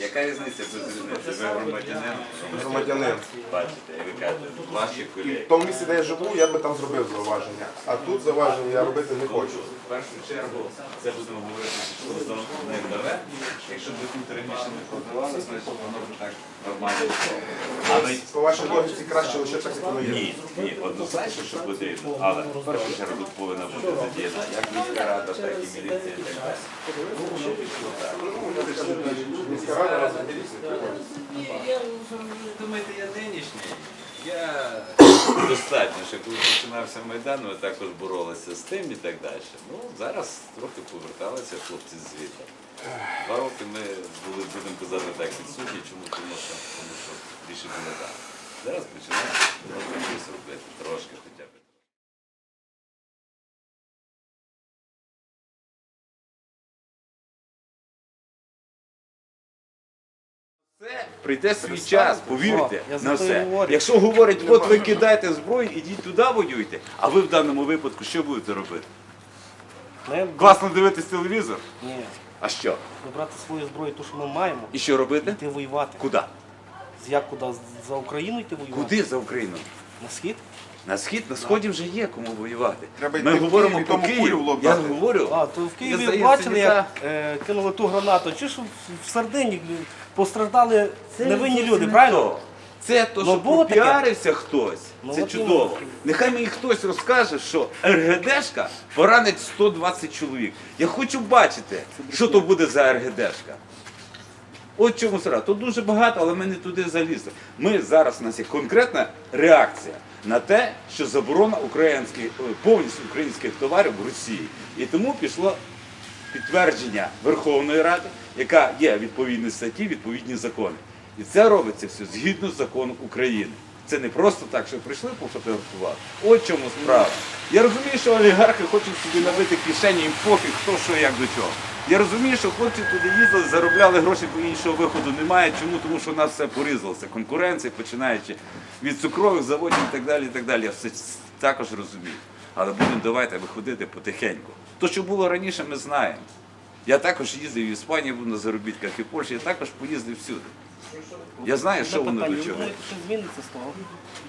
Яка різниця різниці? Ви громадянин? Громадянин. Бачите, і ви кажете, ваші В колеги. тому місці, де я живу, я би там зробив зауваження. А тут зауваження я робити не хочу. В першу чергу це будемо говорити що не вдаве. Якщо б ви тут раніше не продавали, значить воно б так нормально. Але По вашій логіці краще лише так, як ні, ні, однозначно, що потрібно. Але в першу чергу повинна бути задіяна як міська рада, так і міліція, і так далі. Що. Міська рада разом з. Ні, я ви думаєте, я нинішній. Я достатньо, що коли починався Майдан, ми також боролися з тим і так далі. Ну, зараз трохи поверталися хлопці звідти. Два роки ми були, будемо казати так, відсутні. Чому? Тому що, тому що більше було так. Зараз починаємо щось робити, трошки хоча б. Прийде свій час, повірте, на все. Якщо говорять, от ви кидаєте зброю, ідіть туди воюйте, а ви в даному випадку що будете робити? Ми Класно дивитись телевізор? ні, А що? вибрати свою зброю, ту, що ми маємо, І що робити? йти воювати. Куди? Як куди? За Україну йти воювати? Куди за Україну? На схід? На схід, на сході вже є кому воювати. Треба йти Ми в говоримо Київ і про тому Київ. кулю в лоб Я дати. говорю. А, то в Києві здається, бачили, яка- як е, кинули ту гранату. Чи ж в- в Сардині постраждали невинні люди, не правильно? то. Це то, Ну, що було таке? попіарився хтось. Ну, це от чудово. Нехай мені хтось розкаже, що РГДшка поранить 120 чоловік. Я хочу бачити, що то буде за РГДшка. От чому справа. Тут дуже багато, але ми не туди залізли. Ми зараз у нас є конкретна реакція на те, що заборона українських е, повністю українських товарів в Росії. І тому пішло підтвердження Верховної Ради, яка є відповідні статті, відповідні закони. І це робиться все згідно з законом України. Це не просто так, що прийшли пофотографувати. От чому справа. Я розумію, що олігархи хочуть собі набити кишені, їм пофіг, хто що як до чого. Я розумію, що хлопці туди їздили, заробляли гроші, бо іншого виходу немає. Чому? Тому що у нас все порізалося. Конкуренція, починаючи від цукрових заводів і так далі. і так далі. Я все також розумію. Але будемо давайте виходити потихеньку. То, що було раніше, ми знаємо. Я також їздив в Іспанію, був на заробітках і в Польщі, я також поїздив всюди. Я знаю, що воно до чого. зміниться з того?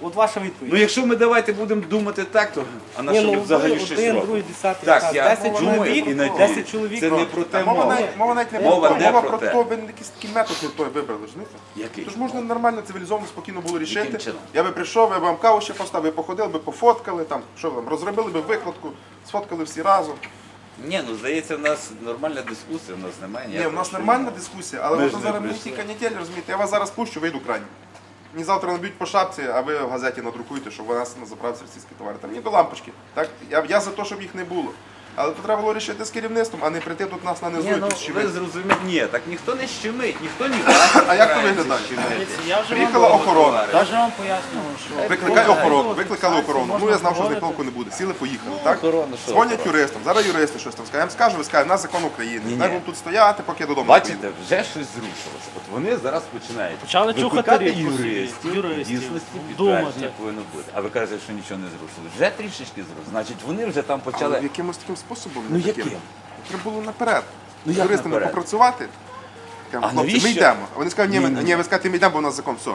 От ваша відповідь. Ну якщо ми давайте будемо думати так, то а на Ні, що ну, ми взагалі ви щось один, робимо? другий, десятий, Так, я 10 думаю чоловік, і надію. 10 чоловік Це не про те Мова мова. навіть, мова навіть не Мова про не то, мова про про те. те, ви якийсь такий метод не той вибрали, розумієте? Який? Тож можна нормально, цивілізовано, спокійно було рішити. Чином? Я би прийшов, я б вам каву ще поставив, ви походили би, пофоткали, там, що ви там, розробили би викладку, сфоткали всі разом. Ні, ну здається, в нас нормальна дискусія, у нас немає Ні, у нас нормальна дискусія, але Ми от ж не зараз мені прийшли. ті канітелі, розумієте, я вас зараз пущу, вийду крайні. Мені завтра наб'ють по шапці, а ви в газеті надрукуєте, що у нас на заправці російські товари. Там ні до лампочки. Так? Я, я за те, щоб їх не було. Але тут треба було рішити з керівництвом, а не прийти тут нас Ні, нанизують ну тут ви щемить. зрозумієте, ні, так ніхто не щемить, ніхто не дасть. А як то виглядає? Я вже Приїхала охорона. я вже вам пояснював, що Викликай охорону, викликали охорону. Ну я знав, що толку не буде. Сіли, поїхали. Так? охорона, що Дзвонять юристам. Зараз юристи щось там скажуть. Я скажу, ви скажете, нас закон України. Ні-ні. Будемо тут стояти, поки я додому. Бачите, поїду. вже щось зрушилося. От вони зараз починають Почали чухати викликати рідку собі, юристів, юристів, дійсності думати. підтвердження повинно бути. А ви кажете, що нічого не зрушили. Вже трішечки зрушили. Значить, вони вже там Але почали. якимось таким способом. Ну, таким. яким? Треба було наперед. Ну, З як юристами наперед? попрацювати. Кажемо, А хлопці, навіщо? ми йдемо. А вони скажуть, ні, ми, Ні, ні. ні, ви скажете, ми йдемо, бо у нас закон, все.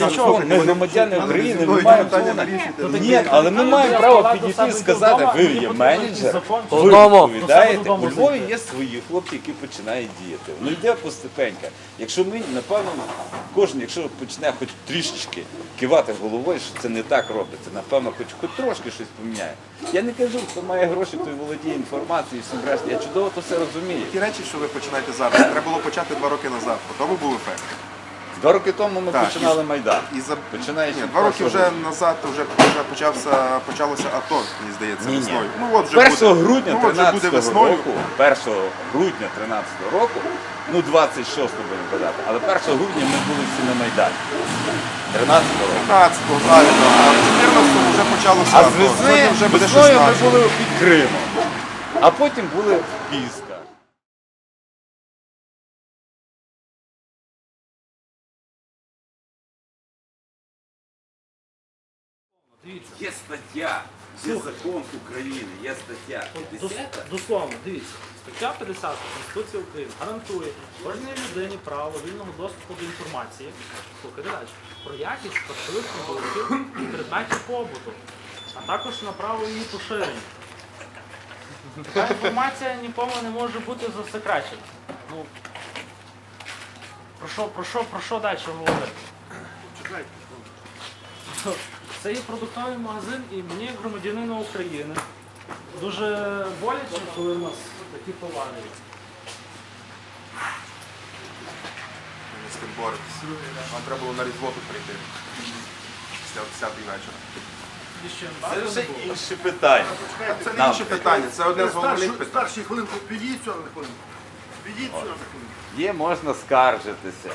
Кажуть, чого? слухайте, Ми вони- громадяни України, зі ми мною маємо питання право. вирішити. Ні, але ми маємо право підійти і сказати, ви є менеджер, ви відповідаєте. У Львові є свої хлопці, які починають діяти. Ну йде постепенька. Якщо ми, напевно, кожен, якщо почне хоч трішечки кивати головою, що це не так робиться, напевно, хоч хоч трошки щось поміняє. Я не кажу, хто має гроші, той володіє інформацією, всім решті. Я чудово то все розумію. Ті речі, що ви починаєте зараз, треба було почати два роки назад. По тому був ефект. Два роки тому ми Так, починали і- Майдан. І за Починаючи Ні, два роки першого вже назад вже, вже почався, почалося АТО, мені здається, Ні-ні. весною. Ну от вже 1 буде, грудня ну, от вже буде весною. року, 1 грудня 13 року, ну 26 будемо казати, але 1 грудня ми були всі на Майдані. 13 року. 15-го, правильно, а в 14-му вже почалося А АТО. з весни, вже буде весною ми були під Кримом, а потім були в Пісках. Дивіться. Є стаття, є закон України, є стаття. Дос- 50 Дословно, дивіться, стаття 50 Конституції України гарантує кожній людині право вільного доступу до інформації слухайте далі, про якість харчових продуктів і предметів побуту, а також на право її поширення. Така інформація нікому не може бути засекречена. Ну, про що, про що, про що далі говорити? Це є продуктовий магазин, і мені, як громадянину України, дуже боляче, коли в нас такі товари. є. З ким боретесь. Вам треба було на різдво тут прийти. Після 10 вечора. І ще Це вже інше питання. Це не інше питання, це одне з головних Старші, питань. старші хвилинку, підійдіть сюди на хвилинку. Підійдіть сюди на хвилинку. Є, можна скаржитися.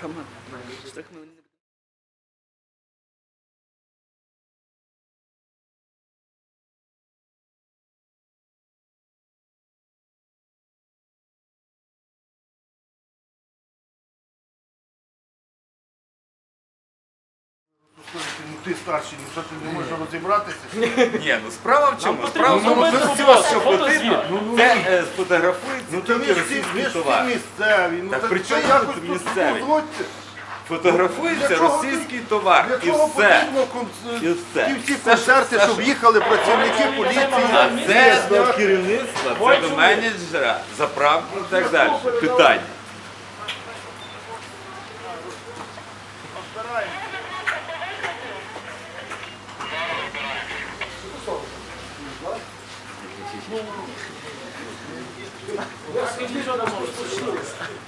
come on. Stick them in. Ну ти старший, ну що ти не можеш розібратися? Ні, ну справа в чому? Справа в потрібно тому, що все, що потрібно, фотозвіт. це е, сфотографується Ну то ви тільки ж всі, ви російський ж всі товар. місцеві. Ну Так при це чому якось тут місцеві? дозвольте. Фотографується Для чого російський товар. Для І чого все. потрібно кон- І все. ті всі концерти, щоб що- їхали працівники А поліції? це до керівництва, це до менеджера, заправки і так далі. Питання.